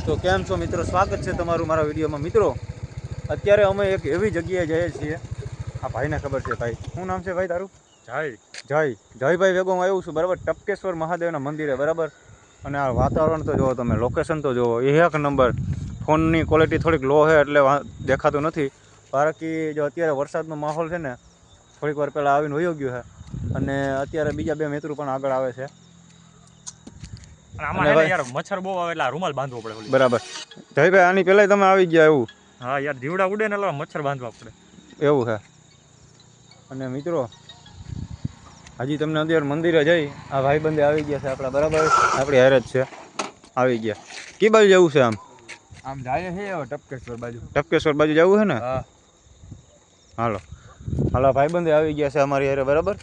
તો કેમ છો મિત્રો? સ્વાગત છે તમારું મારા વિડીયોમાં. મિત્રો અત્યારે અમે એક એવી જગ્યાએ જઈએ છીએ. આ ભાઈને ખબર છે ભાઈ. શું નામ છે ભાઈ તારું? જય. જય. જયભાઈ વેગો હું આવ્યું છું બરાબર? ટપકેશ્વર મહાદેવના મંદિરે બરાબર? અને આ વાતાવરણ તો જુઓ તમે લોકેશન તો જુઓ. એ એક નંબર. ફોનની ક્વોલિટી થોડીક લો છે એટલે દેખાતું નથી. બાકી જો અત્યારે વરસાદનો માહોલ છે ને થોડીક વાર પહેલાં આવીને વયો ગયો છે. અને અત્યારે બીજા બે મિત્રો પણ આગળ આવે છે અને આમાં અને હે ને ભાઈ- યાર મચ્છર બહુ આવે એટલે રૂમાલ બાંધવો પડે બરાબર. જયભાઈ આની પહેલાંય તમે આવી ગયા એવું? હા યાર દીવડા ઉડે ને એટલે મચ્છર બાંધવા પડે. એવું છે. અને મિત્રો હજી તમને અત્યારે મંદિરે જઈ આ ભાઈબંધે આવી ગયા છે આપણા બરાબર? આપણી હારે જ છે. આવી ગયા. કી બાજુ જવું છે આમ? આમ જાય છે હવે ટપકેશ્વર બાજુ. ટપકેશ્વર બાજુ જવું છે ને? હા. હાલો. હાલો ભાઈબંધે આવી ગયા છે અમારી હારે બરાબર?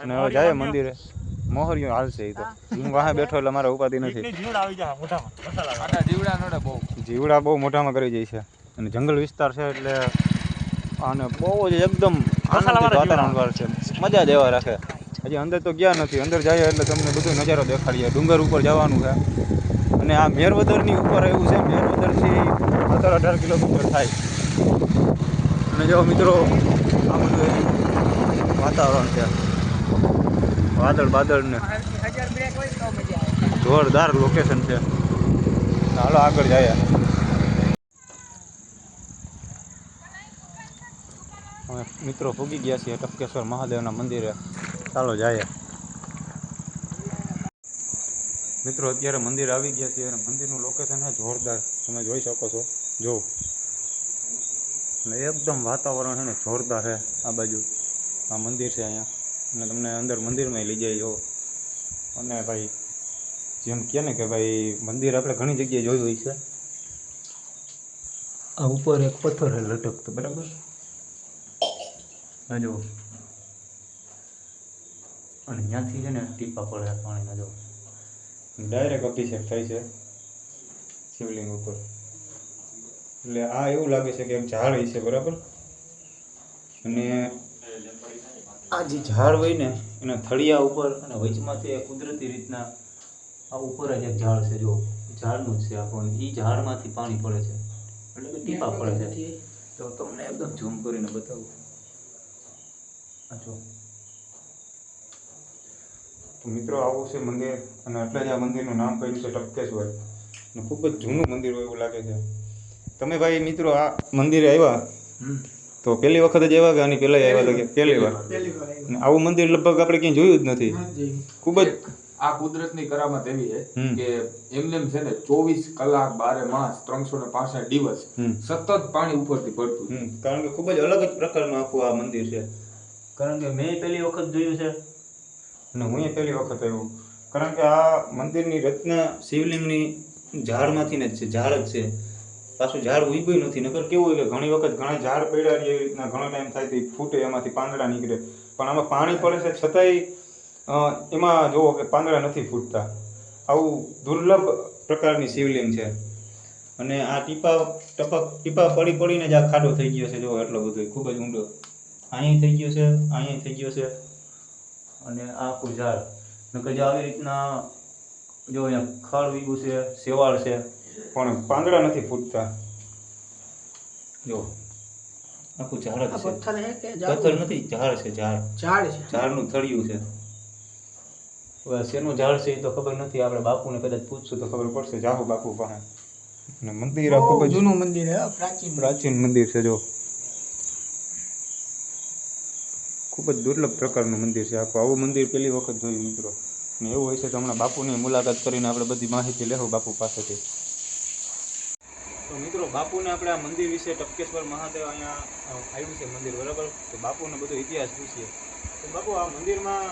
અને હવે જાય મંદિરે. મોહરિયો હાલશે એ તો. હું. વાહે બેઠો એટલે મારા ઉપાધિ નથી. જીવડા આવી જાય મોઢામાં. મસાલા લાગે. આના જીવડા નડે બહુ. જીવડા બહુ મોટામાં કરી જાય છે. અને જંગલ વિસ્તાર છે એટલે આને બહુ જ એકદમ વાતાવરણ વાર છે. મજા દેવા રાખે. હજી અંદર તો ગયા નથી. અંદર જાય એટલે તમને બધો નજારો દેખાડીએ. ડુંગર ઉપર જવાનું છે. અને આ મેરવદરની ઉપર એવું છે મેરવદરથી સત્તર અઢાર કિલોમીટર થાય. અને જો મિત્રો આ બધું વાતાવરણ છે. વાદળ વાદળ ને જોરદાર લોકેશન છે. હાલો, આગળ જાય મિત્રો પૂગી ગયા છીએ ટપકેશ્વર મહાદેવના મંદિરે. ચાલો જાય મિત્રો, અત્યારે મંદિર આવી ગયા છીએ અને મંદિરનું લોકેશન છે જોરદાર. તમે જોઈ શકો છો. જો. અને એકદમ વાતાવરણ છે ને જોરદાર છે આ બાજુ. આ મંદિર છે અહીંયા. અને તમને અંદર મંદિરમાં લઈ જાય જો. અને ભાઈ જેમ કહે ને કે ભાઈ મંદિર આપણે ઘણી જગ્યાએ જોયું હોય છે. આ ઉપર એક પથ્થર લટકતો બરાબર? જો. અને ત્યાંથી છે ને ટીપા પડે પાણીના જો. ડાયરેક્ટ અભિષેક થાય છે શિવલિંગ ઉપર. એટલે આ એવું લાગે છે કે એક ઝાડ છે બરાબર? અને આ જે ઝાડ હોય ને, એના થળિયા ઉપર અને વચમાંથી કુદરતી રીતના આ ઉપર જ એક ઝાડ છે, જો ઝાડનું છે આપણને એ ઝાડમાંથી પાણી પડે છે. એટલે કે ટીપા પડે છે. તો તમને એકદમ ઝૂમ કરીને બતાવું. તો મિત્રો, આવું છે મંદિર, અને એટલે જ આ મંદિરનું નામ કહ્યું છે ટપકેશ્વર. અને ખૂબ જ જૂનું મંદિર હોય એવું લાગે છે. તમે ભાઈ મિત્રો, આ મંદિરે આવ્યા? તો પહેલી વખત જ આવ્યા કે આની પહેલા આવ્યા હતા કે પહેલી વાર. આવું મંદિર લગભગ આપણે ક્યાંય જોયું જ નથી. ખૂબ જ આ કુદરતની કરામત એવી છે કે એમને છે ને ચોવીસ કલાક બારે માસ ત્રણસો ને પાસઠ દિવસ સતત પાણી ઉપરથી પડતું કારણ કે ખૂબ જ અલગ જ પ્રકારનું આખું આ મંદિર છે. કારણ કે મેં પહેલી વખત જોયું છે. અને હું પહેલી વખત આવ્યો. કારણ કે આ મંદિરની રચના શિવલિંગની ઝાડમાંથી ને જ છે ઝાડ જ છે. પાછું ઝાડ ઉગ્યું નથી. નકર કેવું હોય કે ઘણી વખત ઘણા ઝાડ પડ્યા એવી રીતના ઘણો ટાઈમ થાય તો ફૂટે, એમાંથી પાંદડા નીકળે. પણ આમાં પાણી પડે છે છતાંય એમાં જુઓ કે પાંદડા નથી ફૂટતા. આવું દુર્લભ પ્રકારની શિવલિંગ છે. અને આ ટીપા ટપક, ટીપા પડી પડીને જ આ ખાડો થઈ ગયો છે. જો એટલો બધો ખૂબ જ ઊંડો. અહીં થઈ ગયો છે, અહીં થઈ ગયો છે. અને આ આખું ઝાડ. નકર જો આવી રીતના, જો અહીંયા ખડ વીગું છે, શેવાળ છે પણ પાંદડા નથી ફૂટતા. જો આખું ઝાડ છે. પથ્થર હે કે પથ્થર નથી ઝાડ છે ઝાડ. ઝાડ છે. ઝાડનું થળિયું છે. હવે શેનું ઝાડ છે એ તો ખબર નથી આપણે બાપુને કદાચ પૂછશું તો ખબર પડશે. જાહો બાપુ પાસે. અને મંદિર આ ખૂબ જ જૂનું મંદિર હે પ્રાચીન. પ્રાચીન મંદિર છે જો. ખૂબ જ દુર્લભ પ્રકારનું મંદિર છે આખું. આવું મંદિર પહેલી વખત જોયું મિત્રો. અને એવું હોય છે તો હમણાં બાપુની મુલાકાત કરીને આપણે બધી માહિતી લેવું બાપુ પાસેથી. તો મિત્રો બાપુને આપણે આ મંદિર વિશે ટપકેશ્વર મહાદેવ અહીંયા આવ્યું છે મંદિર બરાબર? તો બાપુને બધો ઇતિહાસ પૂછીએ. તો બાપુ આ મંદિરમાં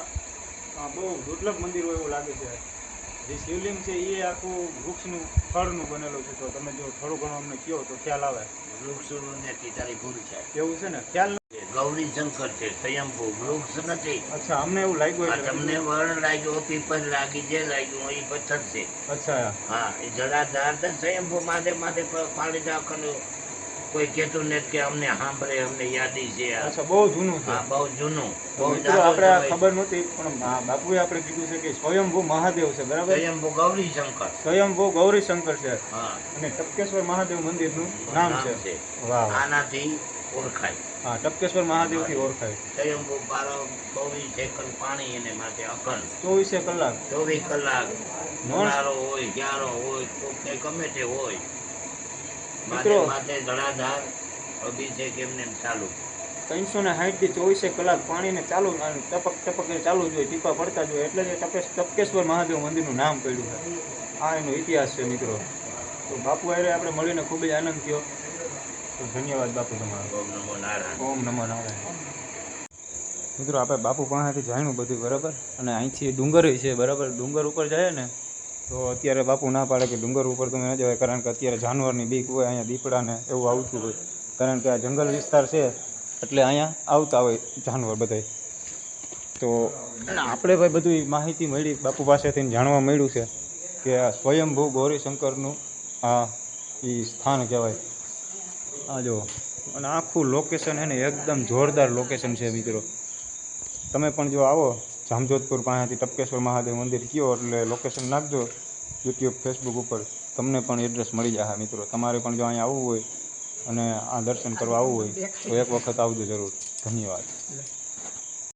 બહુ દુર્લભ મંદિર હોય એવું લાગે છે. જે શિવલિંગ છે એ આખું વૃક્ષનું ફળનું બનેલું છે. તો તમે જો થોડું ઘણું અમને કહો તો ખ્યાલ આવે. વૃક્ષ નથી તારી ભૂલ છે. એવું છે ને? ખ્યાલ. ગૌરી શંકર છે સ્વયંભૂ વૃક્ષ નથી. અચ્છા અમને એવું લાગ્યું હા તમને વર્ણ લાગ્યો પીપર લાગી જે લાગ્યું એ પથ્થર છે. અચ્છા. હા એ જળાધાર તો સ્વયંભૂ માથે માથે પાણી નાખવાનું. કોઈ કહેતું નથી કે અમને સાંભળે અમને યાદી છે અચ્છા બહુ જૂનું હા બહુ જૂનું. બહુ આપણે ખબર નહોતી પણ બાપુએ આપણે કીધું છે કે સ્વયંભૂ મહાદેવ છે બરાબર? સ્વયંભૂ ગૌરી શંકર. સ્વયંભૂ ગૌરી શંકર છે. હા. અને ટપકેશ્વર મહાદેવ મંદિરનું નામ છે. વાહ. આનાથી ઓળખાય. હા ટપકેશ્વર મહાદેવથી ઓળખાય. સ્વયંભૂ બારો ચોવીસ સેકન્ડ પાણી એને માથે અખંડ. ચોવીસે કલાક. ચોવીસ કલાક ઉનાળો હોય ક્યારો હોય કોક ગમે તે હોય માથે માથે ધડાધાર અભિષેક એમને એમ ચાલુ. ત્રણસો ને સાઠથી ચોવીસે કલાક પાણીને ચાલુ અને ટપક ટપક ચાલુ જ હોય ટીપા પડતા જ હોય એટલે જ ટપકેશ્વર મહાદેવ મંદિરનું નામ પડ્યું છે. આ એનો ઇતિહાસ છે મિત્રો. તો બાપુ હારે આપણે મળીને ખૂબ જ આનંદ થયો. ધન્યવાદ બાપુ તમારો. ઓમ નમો નારાયણ. ઓમ નમો નારાયણ. મિત્રો આપણે બાપુ પાસેથી જાણ્યું બધું બરાબર? અને અહીંથી ડુંગર છે બરાબર? ડુંગર ઉપર જાય ને તો અત્યારે બાપુ ના પાડે કે ડુંગર ઉપર તમે ન જવાય કારણ કે અત્યારે જાનવરની બીક હોય અહીંયા દીપડાને એવું આવતું હોય. કારણ કે આ જંગલ વિસ્તાર છે એટલે અહીંયા આવતા હોય જાનવર બધાય. તો આપણે ભાઈ બધું માહિતી મળી બાપુ પાસેથી જાણવા મળ્યું છે કે આ સ્વયંભૂ ગૌરીશંકરનું આ એ સ્થાન કહેવાય. આ જો, અને આખું લોકેશન છે ને એકદમ જોરદાર લોકેશન છે મિત્રો. તમે પણ જો આવો, જામજોધપુર પાસેથી ટપકેશ્વર મહાદેવ મંદિર કયો, એટલે લોકેશન નાખજો યુટ્યુબ ફેસબુક ઉપર. તમને પણ એડ્રેસ મળી જશે મિત્રો. તમારે પણ જો અહીંયા આવવું હોય અને આ દર્શન કરવા આવવું હોય, તો એક વખત આવજો જરૂર. ધન્યવાદ.